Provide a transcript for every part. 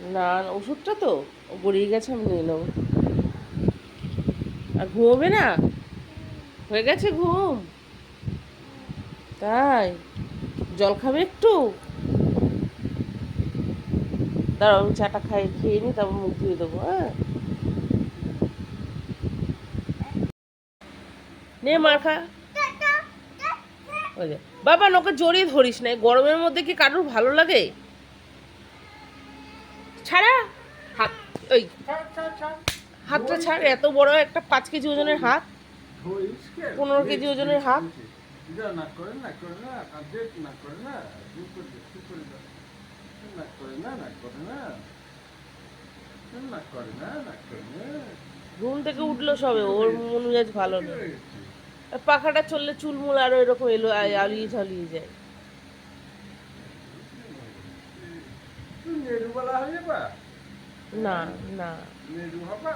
না ওষুধটা তো। গড়িয়ে গেছে, আমি নিয়ে নেব। আর ঘুমোবে না? হয়ে গেছে ঘুম। তাই, জল খাবে একটু? দাঁড়াও, আমি চাটা খাই, খেয়ে নি, তারপর মুখ ধুয়ে দেবো হ্যাঁ? নে, মার খা। বাবা ওকে জড়িয়ে ধরিস না গরমের মধ্যে কি কারোর ভালো লাগে? ছাড়া? হাত, ওই, হাতটা ছাড়, এত বড় একটা পাঁচ কেজি ওজনের হাত, পনেরো কেজি ওজনের হাত। ঘুম থেকে উঠল সবে, ওর মন মেজাজ ভালো নেই পাখাটা চললে চুলমুল আরও এরকম এলো আলিয়ে ঝালিয়ে যায় তুই হয়ে না না। নেরু হবা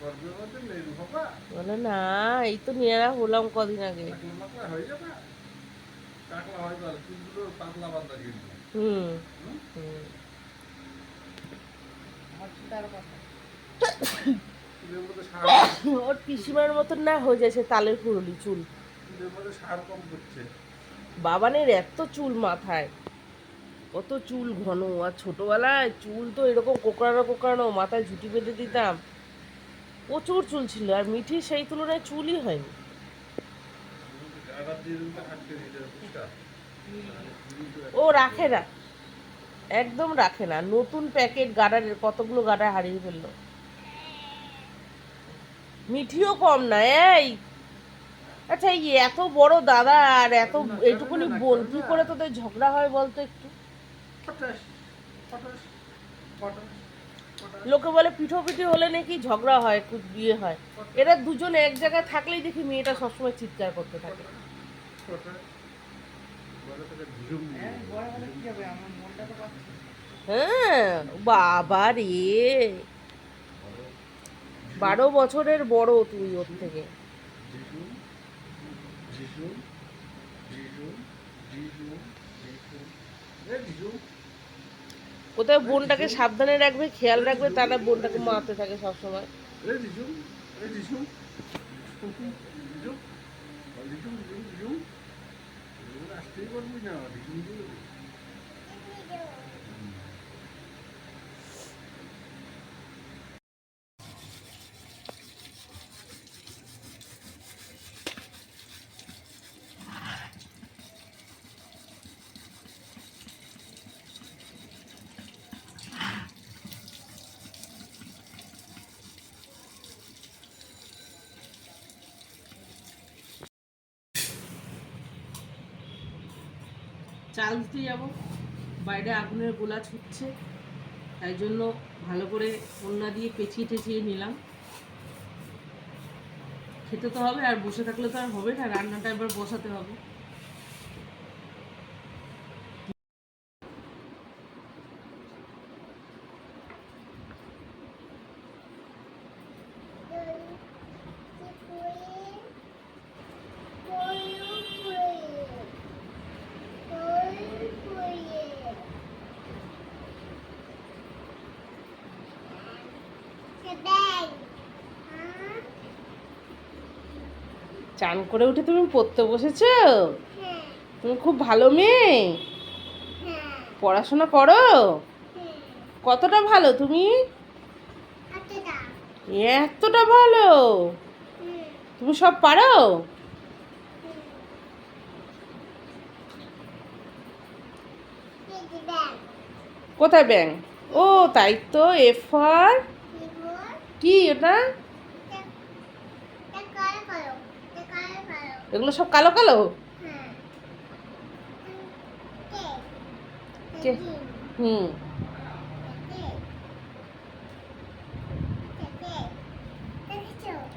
গর্বের নেরু হবা বলে না এই তো নিয়ে হলাম কদিন আগে। হয়ে যাবা হয়ে পাতলা কিন্তু হুম। ওর পিসিমার মতন না হয়ে যায় সে তালের পুরলি চুল। বাবানের এত চুল মাথায়। কত চুল ঘন আর ছোটবেলায় চুল তো এরকম কোকড়ানো কোকড়ানো মাথায় ঝুটি বেঁধে দিতাম। প্রচুর চুল ছিল আর মিঠি সেই তুলনায় চুলই হয়নি। ও রাখে না। একদম রাখে না। নতুন প্যাকেট গাডারের কতগুলো গাডার হারিয়ে ফেলল। মিঠিও কম না এই। আচ্ছা এই এত বড় দাদা আর এত এইটুকুনি বোন কি করে তোদের ঝগড়া হয় বলতো একটু? লোকে বলে পিঠো পিঠি হলে নাকি ঝগড়া হয় খুব বিয়ে হয়। এরা দুজন এক জায়গায় থাকলেই দেখি মেয়েটা সবসময় চিৎকার করতে থাকে। থেকে হ্যাঁ বাবা রে। বারো বছরের বড় তুই ওর থেকে। জিজু জিজু জিজু জিজু। কোথায় বোনটাকে সাবধানে রাখবে খেয়াল রাখবে তারা বোনটাকে মারতে থাকে সবসময়। না চাল দিতে যাব। বাইরে আগুনের গোলা ছুটছে। তাই জন্য ভালো করে কন্যা দিয়ে পেঁচিয়ে টেঁচিয়ে নিলাম। খেতে তো হবে আর বসে থাকলে তো আর হবে না। রান্নাটা এবার বসাতে হবে। চান করে উঠে তুমি পড়তে বসেছো? তুমি খুব ভালো মেয়ে। পড়াশোনা করো? কতটা ভালো তুমি? এতটা ভালো? তুমি সব পারো? কোথায় ব্যাং ও, তাই তো এফ ফর কি ওটা? এগুলো সব কালো কালো? হুম।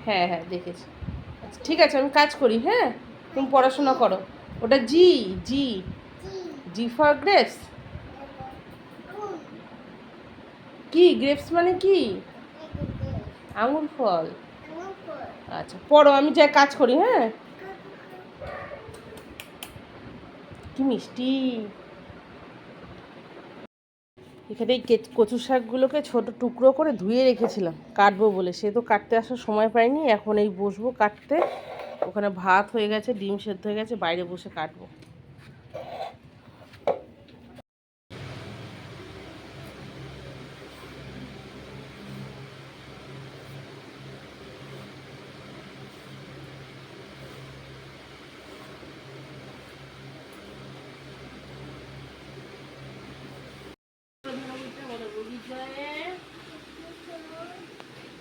হ্যাঁ হ্যাঁ দেখেছি। আচ্ছা ঠিক আছে, আমি কাজ করি হ্যাঁ? তুমি পড়াশোনা করো। ওটা G G G for grapes কি গ্রেপস মানে কি? আঙুর ফল। আচ্ছা পড়ো, আমি যাই কাজ করি হ্যাঁ? কি মিষ্টি। এখানে এই কেচ- শাকগুলোকে ছোট টুকরো করে ধুয়ে রেখেছিলাম, কাটবো বলে। সে তো কাটতে আসার সময় পাইনি, এখন এই বসবো কাটতে। ওখানে ভাত হয়ে গেছে, ডিম সেদ্ধ হয়ে গেছে, বাইরে বসে কাটবো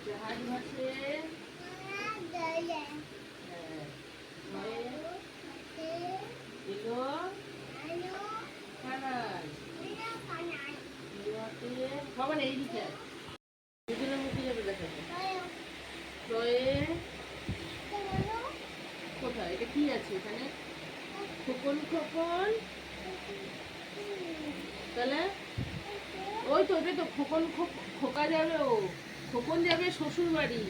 জাহাজ ভাসে এগো কানাই বাবা এই দিকে দুজনে মুখে যাবে দেখাতে জয়ে কোথায় এটা কি আছে এখানে। খোকন খোকন তাহলে? ওই তো, ওটাই তো খোকন খোকা যাবে ও। খোকন যাবে শ্বশুর বাড়ি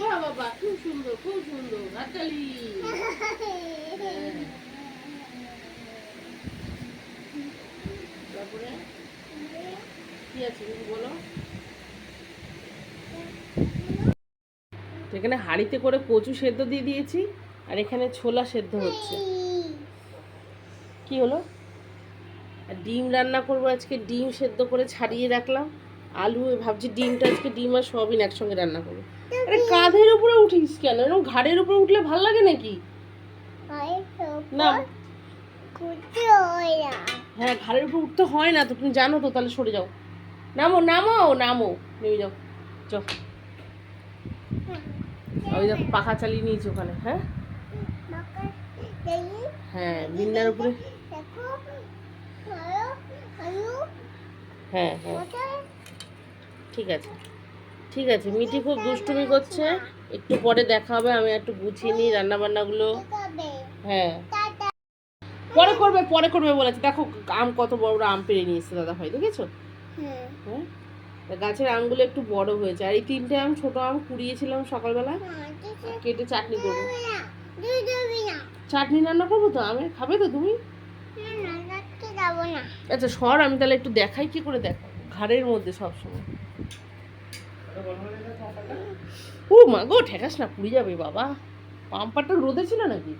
বাহ বাবা খুব সুন্দর খুব সুন্দর। হাততালি। হ্যাঁ। তারপরে? কি আছে বলো? এখানে হাঁড়িতে করে কচু সেদ্ধ দিয়ে দিয়েছি, আর এখানে ছোলা সেদ্ধ হচ্ছে। কি হলো? আর ডিম রান্না করব, আজকে ডিম সেদ্ধ করে ছাড়িয়ে রাখলাম। আলু ভাবছি ডিমটা আজকে ডিম আর সয়াবিন একসঙ্গে রান্না করব। কাঁধের উপরে উঠিস কেন? এরকম ঘাড়ের উপরে উঠলে ভালো লাগে নাকি? না। হ্যাঁ ঘাড়ের উপর উঠতে হয় না, তো তুমি জানো তো, তাহলে সরে যাও। নামো নামো নামো নেমে যাও। চ ওই দেখো পাখা চালিয়ে নিয়েছি ওখানে হ্যাঁ? হ্যাঁ বিন্দার উপরে। হ্যাঁ হ্যাঁ। ঠিক আছে। ঠিক আছে মিঠি খুব দুষ্টুমি করছে। একটু পরে দেখা হবে আমি একটু গুছিয়ে নিই রান্না বান্নাগুলো হ্যাঁ। পরে করবে পরে করবে বলেছে। দেখো আম কত বড় বড় আম পেরে নিয়েছে দাদা ভাই দেখেছ? হ্যাঁ। তা গাছের আমগুলো একটু বড় হয়েছে। আর এই তিনটে আম ছোট আম কুড়িয়েছিলাম সকালবেলা। কেটে চাটনি করব। চাটনি রান্না করব তো? আমি খাবে তো তুমি? আচ্ছা সর আমি তাহলে একটু দেখাই কি করে দেখাবো ঘাড়ের মধ্যে সবসময়। ও মা গো ঠেকাস না পুড়ে যাবে বাবা। পাম্পারটা রোদে ছিল নাকি?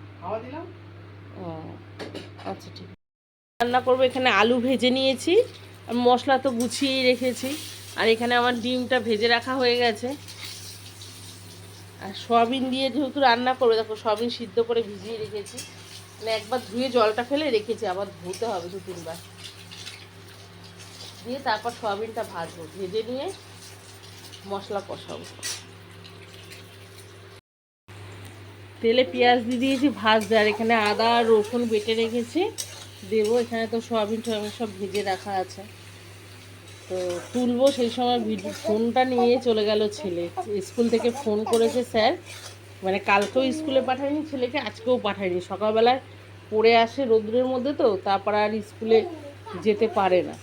ও আচ্ছা ঠিক। রান্না করব এখানে আলু ভেজে নিয়েছি। আর মশলা তো গুছিয়েই রেখেছি। আর এখানে আমার ডিমটা ভেজে রাখা হয়ে গেছে। আর সয়াবিন দিয়ে যেহেতু রান্না করবে, দেখো সয়াবিন সিদ্ধ করে ভিজিয়ে রেখেছি। মানে একবার ধুয়ে জলটা ফেলে রেখেছি, আবার ধুতে হবে দু তিনবার। দিয়ে তারপর সয়াবিনটা ভাজবো, ভেজে নিয়ে মশলা কষাবো। তেলে পেঁয়াজ দিয়ে দিয়েছি, ভাজতে। আর এখানে আদা রসুন বেটে রেখেছি। দেবো, এখানে তো সয়াবিন টয়াবিন সব ভেজে রাখা আছে। তো তুলবো সেই সময় ভিডিও ফোনটা নিয়ে চলে গেল ছেলে। স্কুল থেকে ফোন করেছে স্যার। মানে কালকেও স্কুলে পাঠায়নি, ছেলেকে আজকেও পাঠায়নি। সকালবেলায় পড়ে আসে রোদ্রের মধ্যে তো, তারপর আর স্কুলে যেতে পারে না।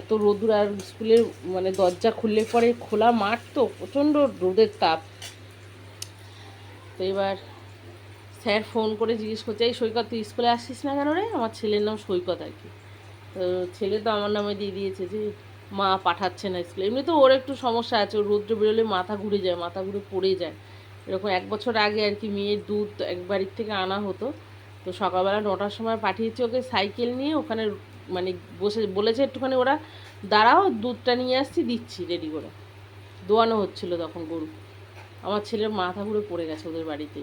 এত রোদ্র আর স্কুলের মানে দরজা খুললে পরে খোলা মাঠ তো, প্রচণ্ড রোদের তাপ। তো এবার স্যার ফোন করে জিজ্ঞেস করছে, এই সৈকত, তুই স্কুলে আসছিস না কেন রে? আমার ছেলের নাম সৈকত আর কি। তো ছেলে তো আমার নামে দিয়ে দিয়েছে যে মা পাঠাচ্ছে না স্কুলে। এমনি তো ওর একটু সমস্যা আছে রৌদ্র বেরোলে মাথা ঘুরে যায়, মাথা ঘুরে পড়ে যায়। এরকম এক বছর আগে আর কি মেয়ের দুধ এক বাড়ির থেকে আনা হতো। তো সকালবেলা নটার সময় পাঠিয়েছি ওকে সাইকেল নিয়ে, ওখানে মানে বসে, বলেছে একটুখানি ওরা, দাঁড়াও, দুধটা নিয়ে আসছি, দিচ্ছি রেডি করে। দোয়ানো হচ্ছিল তখন গরু। আমার ছেলের মাথা ঘুরে পড়ে গেছে ওদের বাড়িতে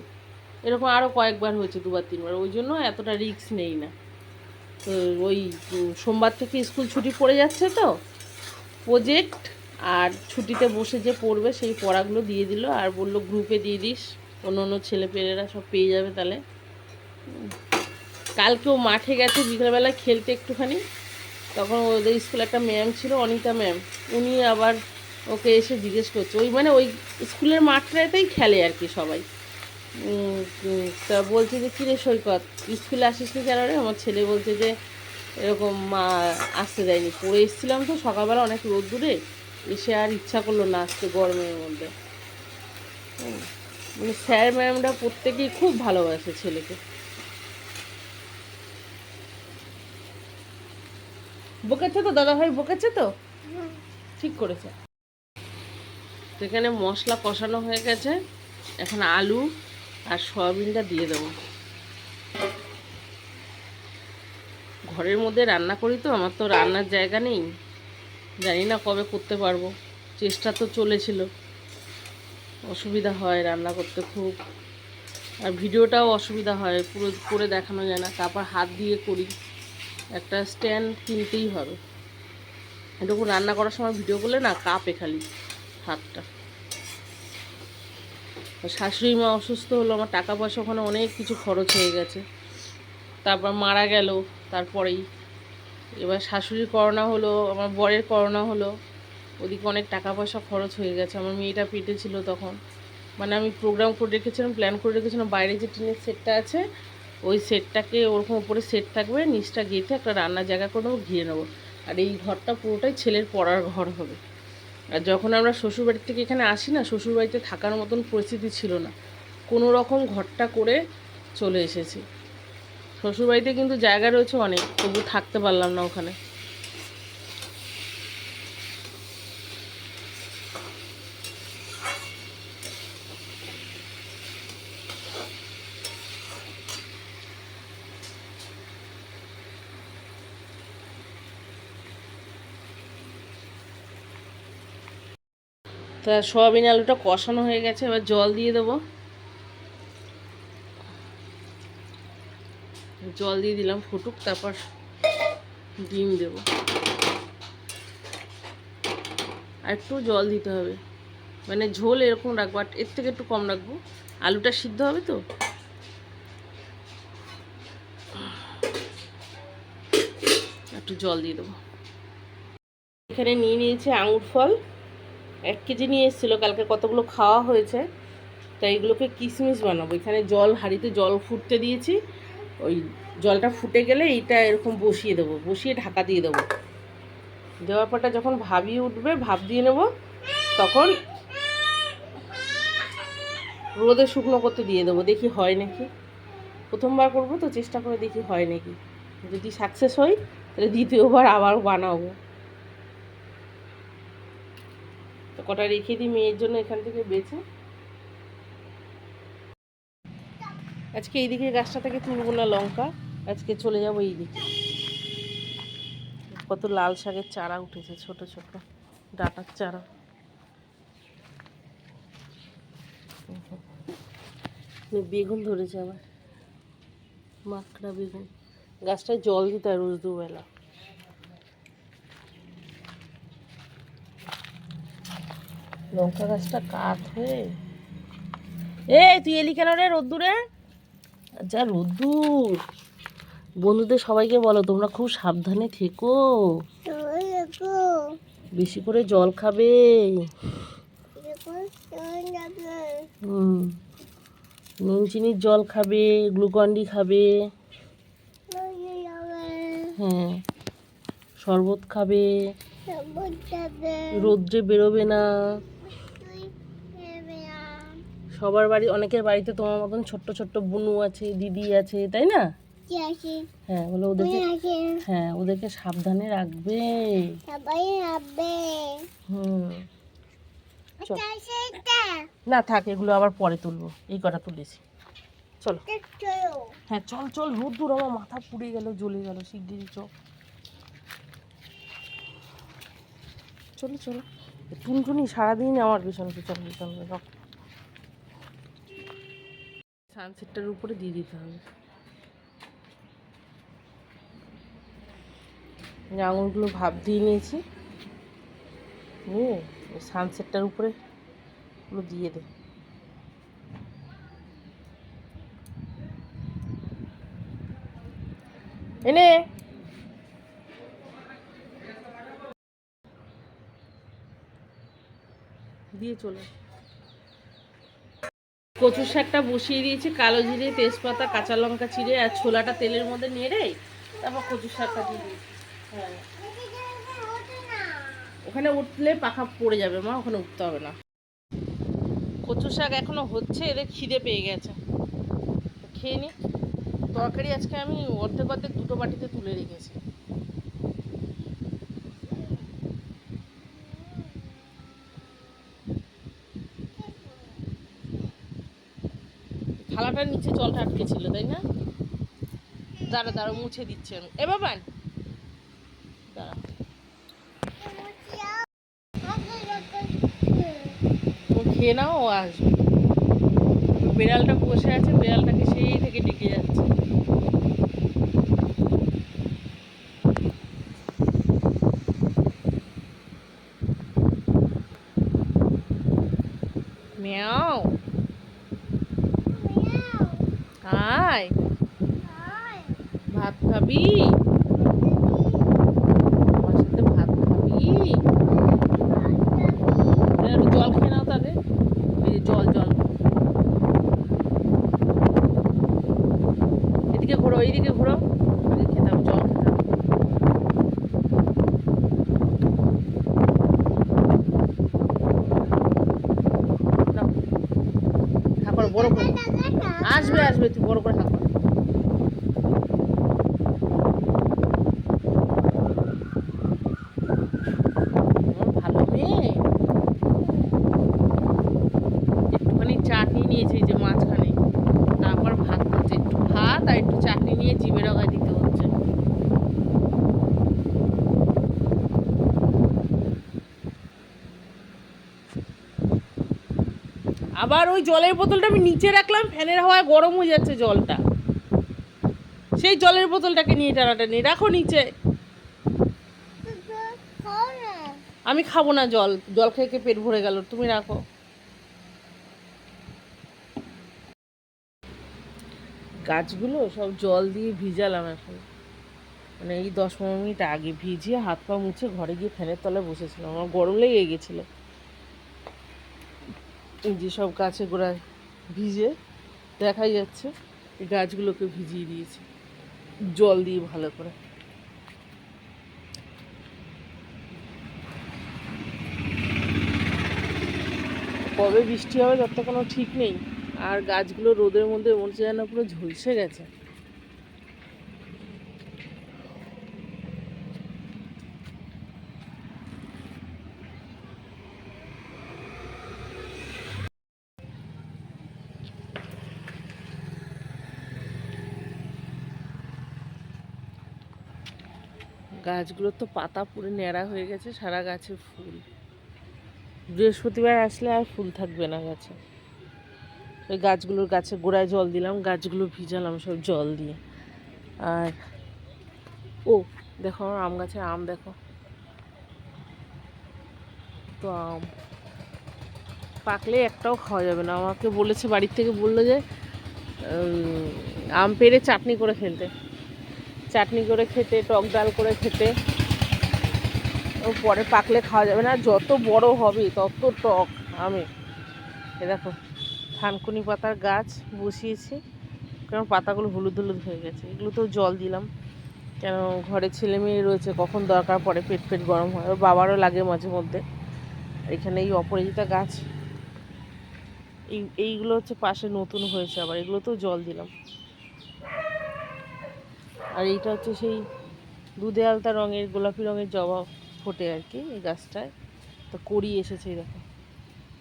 এরকম আরও কয়েকবার হয়েছে, দুবার, তিনবার। ওই জন্য এতটা রিস্ক নেই না। তো ওই সোমবার থেকে স্কুল ছুটি পড়ে যাচ্ছে তো প্রজেক্ট আর ছুটিতে বসে যে পড়বে সেই পড়াগুলো দিয়ে দিল। আর বলল গ্রুপে দিয়ে দিস। অন্য অন্য ছেলেপেলেরা সব পেয়ে যাবে তাহলে। কালকেও মাঠে গেছে বিকেলবেলা খেলতে একটুখানি। তখন ওদের স্কুলে একটা ম্যাম ছিল, অনিতা ম্যাম উনি আবার ওকে এসে জিজ্ঞেস করছে। ওই মানে ওই স্কুলের মাঠটাতেই খেলে আর কি সবাই। তা বলছে যে, কিরে সৈকত, স্কুলে আসিস নি কেন রে? আমার ছেলে বলছে যে এরকম আসতে দেয়নি। পড়ে এসেছিলাম তো সকালবেলা অনেক রোদ দূরে এসে আর ইচ্ছা করল না আসতে গরমের মধ্যে। মানে স্যার ম্যামরা প্রত্যেকেই খুব ভালোবাসে ছেলেকে। বকেছে তো? দাদা ভাই বকেছে তো? ঠিক করেছে। তো এখানে মশলা কষানো হয়ে গেছে। এখন আলু আর সয়াবিনটা দিয়ে দেবো। ঘরের মধ্যে রান্না করি তো, আমার তো রান্নার জায়গা নেই। জানি না কবে করতে পারব। চেষ্টা তো চলেছিল। অসুবিধা হয় রান্না করতে খুব। আর ভিডিওটাও অসুবিধা হয়, পুরো করে দেখানো যায় না। তারপর হাত দিয়ে করি। একটা স্ট্যান্ড কিনতেই হবে। এটুকু রান্না করার সময় ভিডিও করলে না কাঁপে খালি হাতটা। শাশুড়ি মা অসুস্থ হলো, আমার টাকা পয়সা ওখানে অনেক কিছু খরচ হয়ে গেছে। তারপর মারা গেল, তারপরেই। এবার শাশুড়ির করোনা হলো, আমার বরের করোনা হলো, ওদিকে অনেক টাকা পয়সা খরচ হয়ে গেছে। আমার মেয়েটা পেটে ছিল তখন। মানে আমি প্রোগ্রাম করে রেখেছিলাম প্ল্যান করে রেখেছিলাম, বাইরে যে টিনের সেটটা আছে, ওই সেটটাকে ওরকম উপরে সেট থাকবে, নিচটা গেঁথে একটা রান্নার জায়গা করে নেব, ঘিরে নেব। আর এই ঘরটা পুরোটাই ছেলের পড়ার ঘর হবে। আর যখন আমরা শ্বশুরবাড়ির থেকে এখানে আসি না, শ্বশুরবাড়িতে থাকার মতন পরিস্থিতি ছিল না। কোনো রকম ঘরটা করে চলে এসেছি। শ্বশুরবাড়িতে কিন্তু জায়গা রয়েছে অনেক, তবু থাকতে পারলাম না ওখানে। তা সয়াবিন আলুটা কষানো হয়ে গেছে, এবার জল দিয়ে দেবো। জল দিয়ে দিলাম ফুটুক, তারপর ডিম দেব। আর একটু জল দিতে হবে। মানে ঝোল এরকম রাখব, আর এর থেকে একটু কম রাখব। আলুটা সিদ্ধ হবে তো? একটু জল দিয়ে দেবো। এখানে নিয়ে নিয়েছে আঙুর ফল। এক কেজি নিয়ে এসেছিল, কালকে কতগুলো খাওয়া হয়েছে। তাই এগুলোকে কিশমিশ বানাবো। এখানে জল, হাঁড়িতে জল ফুটতে দিয়েছি। ওই জলটা ফুটে গেলে এইটা এরকম বসিয়ে দেবো, বসিয়ে ঢাকা দিয়ে দেবো। দেওয়ার পরটা যখন ভাবিয়ে উঠবে, ভাব দিয়ে নেব, তখন রোদে শুকনো করতে দিয়ে দেবো, দেখি হয় নাকি। প্রথমবার করব তো চেষ্টা করে দেখি হয় নাকি। যদি সাকসেস হই তাহলে দ্বিতীয়বার আবার বানাবো। তো কটা রেখে দিই মেয়ের জন্য এখান থেকে বেছে। আজকে এইদিকে গাছটা থেকে তুলবো না লঙ্কা। আজকে চলে যাব এইদিকে কত লাল শাকের চারা উঠেছে, ছোট ছোট, ডাটার চারা। বেগুন ধরেছে আবার। মাকড়া বেগুন। গাছটায় জল দিতে হয় রোজ দুবেলা। লঙ্কা গাছটা কাঠ হয়ে। এই, তুই এলি কেন রে রোদ্দুরে? যা রোদ্দুর। বন্ধুদের সবাইকে বলো, তোমরা খুব সাবধানে থেকো। বেশি করে জল খাবে। নুন চিনির জল খাবে, গ্লুকন ডি খাবে। হ্যাঁ। শরবত খাবে। রোদ্রে বেরোবে না। সবার বাড়ি, অনেকের বাড়িতে তোমার মতন ছোট্ট ছোট্ট বুনু আছে, দিদি আছে, তাই না? হ্যাঁ বলে ওদেরকে হ্যাঁ ওদেরকে সাবধানে রাখবে। হুম। না থাক এগুলো আবার পরে তুলবো। এই কটা তুলেছি। চলো। হ্যাঁ চল চল রোদ্দুর আমার মাথা পুড়ে গেল জ্বলে গেল শিগগিরি চল চলো চলো। টুনটুনি সারাদিন আমার পিছন পিছন পিছন সানসেটটার উপরে দিয়ে দিতে হবে। এই আঙুরগুলো ভাপ দিয়ে নিয়েছি। নিয়ে সানসেটটার উপরে ওগুলো দিয়ে দে। এনে। দিয়ে চলে কচু শাকটা বসিয়ে দিয়েছি, কালো জিরে, তেজপাতা, কাঁচা লঙ্কা চিড়ে আর ছোলাটা তেলের মধ্যে নেড়ে তারপর কচু শাকটা দিয়ে দিয়েছি। ওখানে উঠলে পাখা পড়ে যাবে মা, ওখানে উঠতে হবে না। কচু শাক এখনও হচ্ছে, এদের খিদে পেয়ে গেছে। খেয়ে নি। তরকারি আজকে আমি অর্ধেক অর্ধেক দুটো বাটিতে তুলে রেখেছি। থালাটার নিচে জলটা আটকে ছিল, তাই না? দাঁড়া দাঁড়া, মুছে দিচ্ছে আমি। এ বাবা তুমি খেয়ে নাও ও আসবে। বিড়ালটা বসে আছে বিড়ালটাকে সেই থেকে ডেকে যাচ্ছে। মিয়াও। হাই। ভাত খাবি আমার সাথে ভাত খাবি এ, একটু জল খেয়ে নাও তাকে এই যে জল জল এদিকে ঘোরো এইদিকে ঘোরো এদিকে খেতাম জল খেতাম নাও হা করো বড় করে আসবে তুই বড় করে হা কর আমার ভালো মেয়ে একটুখানি চাটনি নিয়েছে এই যে মাঝখানে তারপর ভাত খাচ্ছে একটু ভাত আর একটু চাটনি নিয়ে জিভে রগায় দিতে হচ্ছে আবার ওই জলের বোতলটা আমি নিচে রাখলাম, ফ্যানের হাওয়ায় গরম হয়ে যাচ্ছে জলটা। সেই জলের বোতলটাকে নিয়ে টানাটানি, রাখো নিচে। আমি খাব না জল জল খেয়ে খেয়ে পেট ভরে গেল, তুমি রাখো। গাছগুলো সব জল দিয়ে ভিজালাম এখন। মানে এই দশ পনেরো মিনিট আগে ভিজিয়ে হাত পা মুছে ঘরে গিয়ে ফ্যানের তলায় বসেছিলাম, আমার গরম লেগে গেছিল। যে সব গাছে গোড়ায় ভিজে দেখাই যাচ্ছে গাছগুলোকে ভিজিয়ে দিয়েছে। জল দিয়ে ভালো করে। কবে বৃষ্টি হবে তার তো কোনো ঠিক নেই। আর গাছগুলো রোদের মধ্যে মনে হচ্ছে যেন পুরো ঝলসে গেছে। গাছগুলোর তো পাতা পুরো ন্যাড়া হয়ে গেছে, সারা গাছে ফুল। বৃহস্পতিবার আসলে আর ফুল থাকবে না গাছে। ওই গাছগুলোর গাছে গোড়ায় জল দিলাম, গাছগুলো ভিজালাম, সব জল দিয়ে। আর, ও, দেখো আমার আম গাছের আম, দেখো। তো আম। পাকলে একটাও খাওয়া যাবে না। আমাকে বলেছে, বাড়ির থেকে বলল যে আম পেড়ে চাটনি করে খেলতে চাটনি করে খেতে, টক ডাল করে খেতে। ও পরে পাকলে খাওয়া যাবে না। যত বড় হবে, তত টক আমি। এ দেখো, থানকুনি পাতার গাছ বসিয়েছি। কারণ পাতাগুলো হলুদ হলুদ হয়ে গেছে। এগুলো তো জল দিলাম। কেন ঘরে ছেলে মেয়ে রয়েছে, কখন দরকার পড়ে পেট পেট গরম হয়। ওর বাবারও লাগে মাঝে মধ্যে। এখানে এই অপরাজিতা গাছ, এই, এইগুলো হচ্ছে পাশে নতুন হয়েছে আবার। এগুলো তো জল দিলাম। আর এইটা হচ্ছে সেই দুধে আলতা রঙের, গোলাপি রঙের জবা ফোটে আর কি এই গাছটায়। তো কড়ি এসেছে দেখো।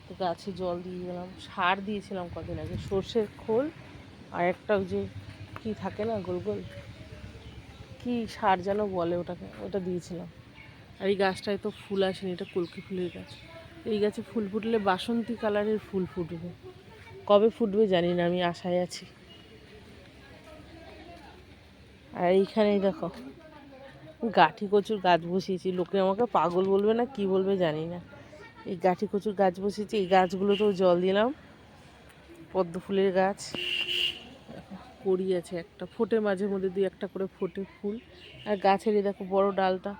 তো গাছে জল দিয়ে গেলাম সার দিয়েছিলাম কদিন আগে, সর্ষের খোল আর একটা যে কী থাকে না গোল গোল? কী সার যেন বলে ওটাকে, ওটা দিয়েছিলাম। আর এই গাছটায় তো ফুল আসেনি, এটা কলকি ফুলের গাছ। এই গাছে ফুল ফুটলে বাসন্তী কালারের ফুল ফুটবে। কবে ফুটবে জানি না, আমি আশায় আছি। আর এইখানেই দেখো, গাঠি কচুর গাছ বসিয়েছি। লোকে আমাকে পাগল বলবে না, কি বলবে জানি না। এই গাঠি কচুর গাছ বসিয়েছি, এই গাছগুলোতেও জল দিলাম। পদ্ম ফুলের গাছ। কড়ি আছে একটা, ফোটে মাঝে মধ্যে দুই একটা করে ফোটে ফুল। আর গাছের দেখো বড় ডালটা,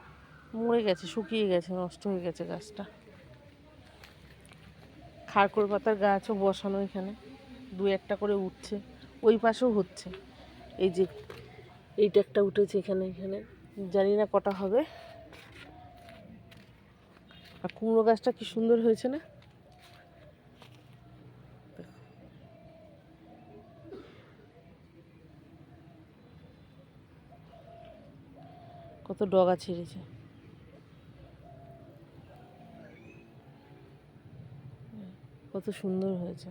মরে গেছে, শুকিয়ে গেছে, নষ্ট হয়ে গেছে গাছটা। খারকোল পাতার গাছও বসানো এখানে দু একটা করে উঠছে, ওই পাশেও হচ্ছে। এই যে এইটা একটা উঠেছে এখানে এখানে। জানি না কটা হবে। আর কুমড়ো গাছটা কি সুন্দর হয়েছে না? কত ডগা ছেড়েছে। কত সুন্দর হয়েছে।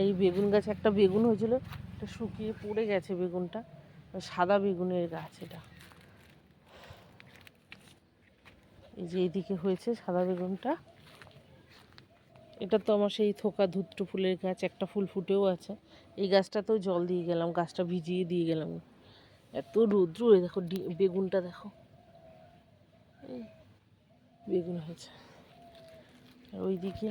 এই বেগুন গাছে একটা বেগুন হয়েছিল, এটা শুকিয়ে পড়ে গেছে বেগুনটা, সাদা বেগুনের গাছ এটা। এই যে এইদিকে হয়েছে সাদা বেগুনটা। এটা তো আমার সেই থোকা ধুত্র ফুলের গাছ, একটা ফুল ফুটেও আছে। এই গাছটাতেও জল দিয়ে গেলাম, গাছটা ভিজিয়ে দিয়ে গেলাম। এত রৌদ্র দেখো বেগুনটা দেখো। বেগুন হয়েছে। আর ওইদিকে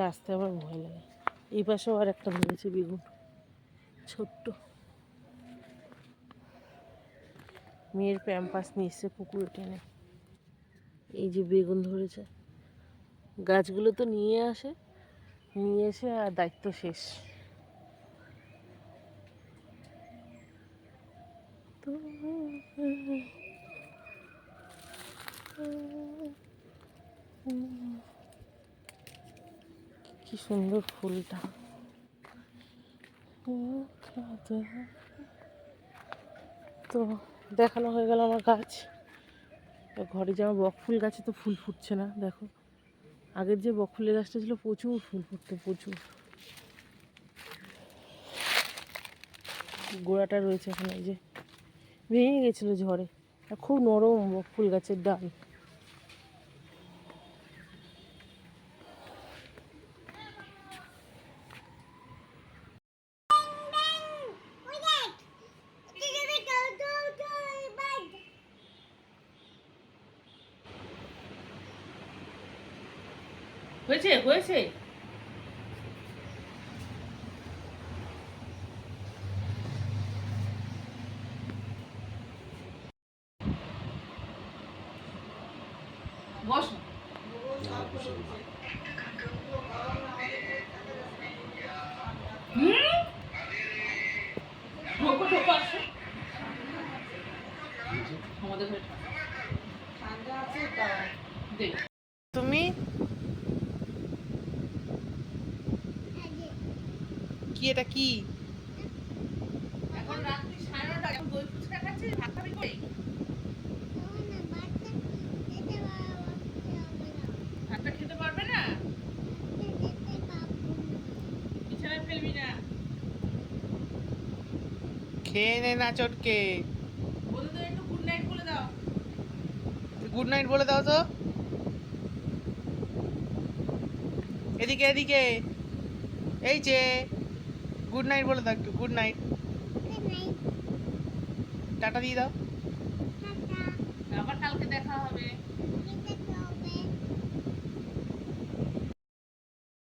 আসতে আমার ভয় লাগে। এই পাশেও আর একটা ধরেছে বেগুন ছোট্ট। মেয়ের প্যাম্পাস নিয়ে এসছে পুকুরে টেনে। এই যে বেগুন ধরেছে। গাছগুলো তো নিয়ে আসে। নিয়ে এসে আর দায়িত্ব শেষ। তো কি সুন্দর ফুলটা। তো দেখানো হয়ে গেল আমার গাছ। ঘরে যে আমার বক ফুল গাছে তো ফুল ফুটছে না, দেখো। আগের যে বক ফুলের গাছটা ছিল, প্রচুর ফুল ফুটতো, প্রচুর। গোড়াটা রয়েছে এই যে ভেঙে গেছিল ঝড়ে। আর খুব নরম বক ফুল গাছের ডাল। হয়েছে হয়েছে বস কি এটা কি? এখন রাত্রি সাড়ে নটা এখন দই ফুচকা খাচ্ছিস ভাত খাবি কই ভাতটা খেতে পারবে না? বিছানায় ফেলবি না। খেয়ে নে না চটকে। বন্ধুদের একটু গুড নাইট বলে দাও। গুড নাইট বলে দাও তো। এদিকে এদিকে। এই যে। গুড নাইট বলে দাও একটু গুড নাইট টাটা দিয়ে দাও।